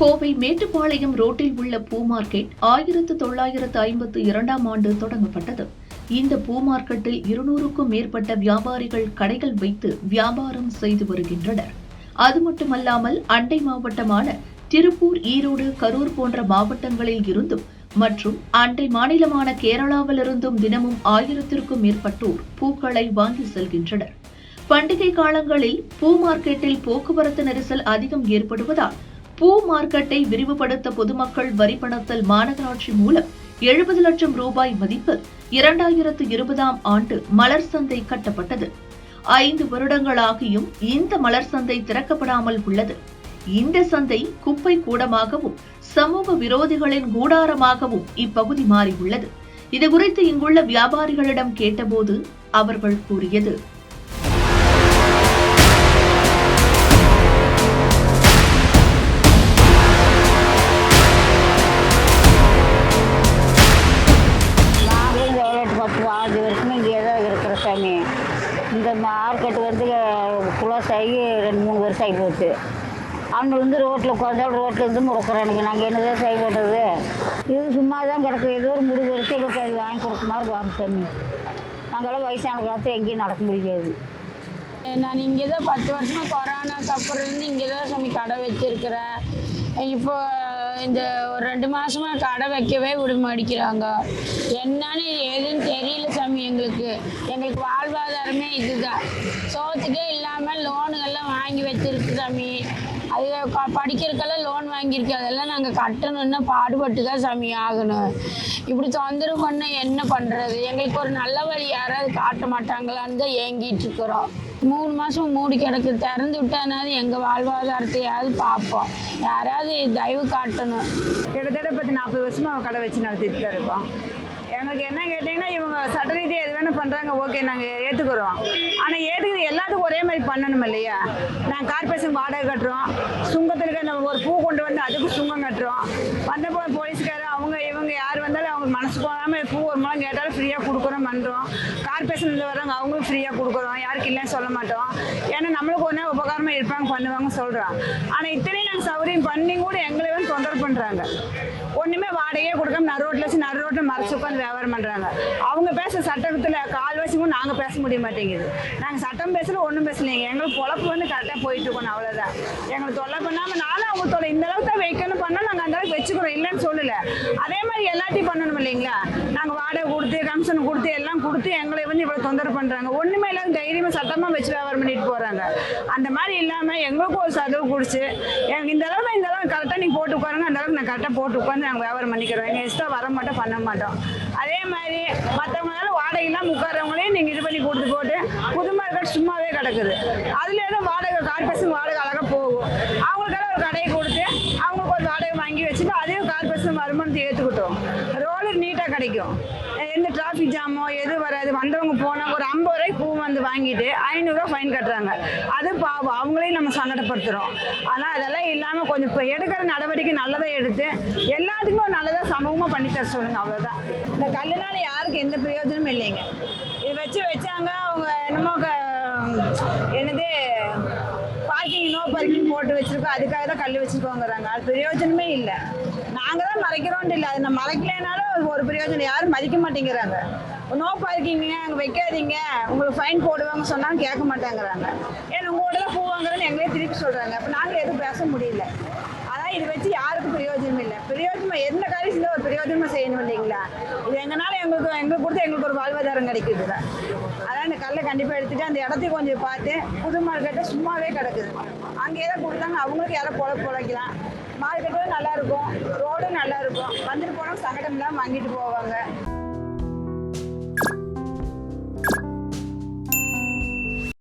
கோவை மேட்டுப்பாளையம் ரோட்டில் உள்ள பூ மார்க்கெட் ஆயிரத்து தொள்ளாயிரத்து ஐம்பத்து இரண்டாம் ஆண்டு தொடங்கப்பட்டது. இந்த பூ மார்க்கெட்டில் இருநூறுக்கும் மேற்பட்ட வியாபாரிகள் கடைகள் வைத்து வியாபாரம் செய்து வருகின்றனர். அது மட்டுமல்லாமல் அண்டை மாவட்டமான திருப்பூர் ஈரோடு கரூர் போன்ற மாவட்டங்களில் இருந்தும் மற்றும் அண்டை மாநிலமான கேரளாவிலிருந்தும் தினமும் ஆயிரத்திற்கும் மேற்பட்டோர் பூக்களை வாங்கி செல்கின்றனர். பண்டிகை காலங்களில் பூ மார்க்கெட்டில் போக்குவரத்து நெரிசல் அதிகம் ஏற்படுவதால் பூ மார்க்கெட்டை விரிவுபடுத்த பொதுமக்கள் வரி பணத்தில் மாநகராட்சி மூலம் எழுபது லட்சம் ரூபாய் மதிப்பில் இரண்டாயிரத்து இருபதாம் ஆண்டு மலர் சந்தை கட்டப்பட்டது. ஐந்து வருடங்களாகியும் இந்த மலர் சந்தை திறக்கப்படாமல் உள்ளது. இந்த சந்தை குப்பை கூடமாகவும் சமூக விரோதிகளின் கூடாரமாகவும் இப்பகுதி மாறியுள்ளது. இதுகுறித்து இங்குள்ள வியாபாரிகளிடம் கேட்டபோது அவர்கள் கூறியது இந்த மார்க்கெட் வந்து குளோஸ் ஆகி ரெண்டு மூணு வருஷம் ஆகி போச்சு. அவங்க வந்து ரோட்டில் உட்காந்தா ரோட்டில் இருந்து முடக்கிறானுங்க. நாங்கள் என்னதான் செய்ய பண்ணுறது இது சும்மா தான் கிடக்கும் ஏதோ ஒரு முடிவு வரைக்கும் எங்களுக்கு அது வாங்கி கொடுக்க மாதிரி வாங்க சாமி. நாங்களாம் வயசான காலத்தில் எங்கேயும் நடக்க முடியாது. நான் இங்கே தான் பத்து வருஷமாக கொரோனாக்கு அப்புறம் இருந்து இங்கே தான் சாமி கடை வச்சிருக்கிறேன். இப்போ இந்த ஒரு ரெண்டு மாதமாக கடை வைக்கவே விட மாட்டேங்கிறாங்க என்னன்னு ஏதுன்னு தெரியல சாமி எங்களுக்கு. எங்களுக்கு வாழ்வாதாரமே இதுதான். சோத்துக்கே இல்லாமல் லோனுகள்லாம் வாங்கி வச்சிருக்கு சாமி. அது படிக்கிறக்கெல்லாம் படிக்கிறதுக்கெல்லாம் லோன் வாங்கியிருக்கு. அதெல்லாம் நாங்கள் கட்டணும்னா பாடுபட்டு தான் சாமி ஆகணும். இப்படி தொந்தரவு பண்ண என்ன பண்ணுறது எங்களுக்கு ஒரு நல்ல வழி யாராவது காட்ட மாட்டாங்களான்னு தான் ஏங்கிட்டு இருக்கிறோம். மூணு மாதம் மூடி கிடக்கு. திறந்து விட்டானாவது எங்கள் வாழ்வாதாரத்தையாவது பார்ப்போம். யாராவது தயவு காட்டணும். கிட்டத்தட்ட பத்து நாற்பது வருஷமா கடை வச்சு நடத்திட்டு தான் இருக்கோம் எங்களுக்கு என்ன கேட்டிங்கன்னா இவங்க சட்ட ரீதியாக எது வேணும் பண்ணுறாங்க ஓகே நாங்கள் ஏற்றுக்குறோம் ஆனால் ஏற்றுக்கிறது எல்லாத்துக்கும் ஒரே மாதிரி பண்ணணும் இல்லையா? நாங்கள் கார்பரேஷன் வாடகை கட்டுறோம். சுங்கத்திற்கு நம்ம ஒரு பூ கொண்டு வந்து அதுக்கு சுங்கம் கட்டுறோம். வந்த போலீஸ்க்கு போலீஸ்காரர் அவங்க இவங்க யார் வந்தாலும் இப்போ மனசு பூ ஒரு முழம் கேட்டாலும் ஃப்ரீயாக கொடுக்குறோம் பண்ணுறோம் கார்பரேஷனில் வரவங்க அவங்களும் ஃப்ரீயாக கொடுக்குறோம். யாருக்கு இல்லைன்னு சொல்ல மாட்டோம். ஏன்னா நம்மளுக்கு ஒன்றே உபகாரமாக இருப்பாங்க பண்ணுவாங்க சொல்கிறோம் ஆனால் இத்தனையும் நாங்கள் சௌகரியம் பண்ணி கூட எங்களை வந்து தொந்தரவு பண்ணுறாங்க ஒன்றுமே வாடகையே கொடுக்காம நறு ரோட்டில் வச்சு நடு ரோட்டில் மறைச்சு உட்காந்து வியாபாரம் பண்ணுறாங்க அவங்க பேச சட்டத்தில் கால் வச்சு நாங்கள் பேச முடிய மாட்டேங்குது. நாங்கள் சட்டம் பேசல ஒன்றும் பேசலைங்க எங்களுக்கு பொழப்பு வந்து கரெக்டாக போயிட்டு இருக்கணும் அவ்வளோதான் எங்களுக்கு தொல்லை பண்ணாமல் நானும் அவங்க தொலை இந்த அளவுக்கு தான் வைக்கணும் பண்ணால் நாங்கள் அந்த அளவுக்கு வச்சுக்கிறோம் இல்லைன்னு சொல்லலை. அதே மாதிரி எல்லாத்தையும் பண்ணணும் இல்லைங்களா? நாங்கள் வாடகை கொடுத்து கமிஷன் கொடுத்து எல்லாம் கொடுத்து எங்களை வந்து இவ்வளோ தொந்தரவு பண்ணுறாங்க ஒன்றுமே இல்லாத தைரியமாக சட்டமாக வச்சு வியாபாரம் பண்ணிட்டு போகிறாங்க அந்த மாதிரி இல்லாமல் எங்களுக்கும் ஒரு சதவு குடிச்சு எனக்கு இந்த அளவு இந்த அளவு கரெக்டாக போட்டு உட்காருங்க. அந்த அளவுக்கு நான் கரெக்டாக போட்டு உட்காந்து நாங்கள் வியாபாரம் பண்ணிக்கிறோம். எங்கள் எக்ஸ்ட்ரா வர மாட்டோம் பண்ண மாட்டோம். அதே மாதிரி மற்றவங்களால வாடகைலாம் உட்காரவங்களையும் நீங்கள் இது பண்ணி கொடுத்து போட்டு புதுமா மார்க்கெட் சும்மாவே கிடக்குது. அதுல ஏதோ வாடகை பஸ்ஸு வாடகை அழகாக போகும். அவங்களுக்கெல்லாம் ஒரு கடையை கொடுத்து அவங்களுக்கு ஒரு வாடகை வாங்கி வச்சுட்டு அதையும் பஸ்ஸு வருமானத்தை ஏற்றுக்கிட்டோம் ரோடு நீட்டாக கிடைக்கும் எந்த டிராஃபிக் ஜாமோ எது வராது வந்தவங்க போனால் ஒரு ஐம்பது ரூபாய்க்கு பூ வந்து வாங்கிட்டு ஐநூறுரூவா ஃபைன் கட்டுறாங்க. அது பாவம் அவங்களையும் நம்ம சங்கடப்படுத்துகிறோம் ஆனால் அதெல்லாம் இல்லாமல் கொஞ்சம் இப்போ எடுக்கிற நடவடிக்கை நல்லதாக எடுத்து எல்லாத்துக்கும் நல்லதாக சமூகமாக பண்ணி தர சொல்லுங்க அவ்வளோதான் இந்த கல்லுனால யாருக்கும் எந்த பிரயோஜனமும் இல்லைங்க. இது வச்சு வச்சாங்க அவங்க என்னமோ க- என்னது பார்க்கிங் நோ பார்க்கிங் போட்டு வச்சுருக்கோம் அதுக்காக தான் கல் வச்சுருக்கோங்கிறாங்க. அது பிரயோஜனமே இல்லை. நாங்கள் தான் இல்லை அது நான் மறைக்கலைனாலும் ஒரு பிரயோஜனம் யாரும் மதிக்க மாட்டேங்கிறாங்க. நோ பார்க்கிங்க அங்கே வைக்காதீங்க. உங்களுக்கு ஃபைன் போடுவாங்க சொன்னாலும் கேட்க மாட்டேங்கிறாங்க. ஏன்னா உங்களோட தான் பூ வாங்குறேன்னு எங்களே திருப்பி சொல்கிறாங்க அப்போ நாங்கள் எதுவும் பேச முடியல. அதான் இது வச்சு யாருக்கும் பிரயோஜனம் இல்லை. பிரயோஜனம் எந்த காரியம் செஞ்சால் ஒரு பிரயோஜனமாக செய்யணும் இல்லைங்களா? இது எங்கனால எங்களுக்கு எங்களுக்கு கொடுத்து எங்களுக்கு ஒரு வாழ்வாதாரம் கிடைக்குது அதான் இந்த கல்லை கண்டிப்பாக எடுத்துகிட்டு அந்த இடத்தையும் கொஞ்சம் பார்த்து புது மார்க்கெட்டை சும்மாவே கிடக்குது. அங்கே எதை கொடுத்தாங்க. அவங்களுக்கு யாரை பொழ பொழைக்கலாம். மார்க்கெட்டும் நல்லா இருக்கும் ரோடும் நல்லா இருக்கும் வந்துட்டு போனால் சங்கடம் இல்லாமல் வாங்கிட்டு போவாங்க.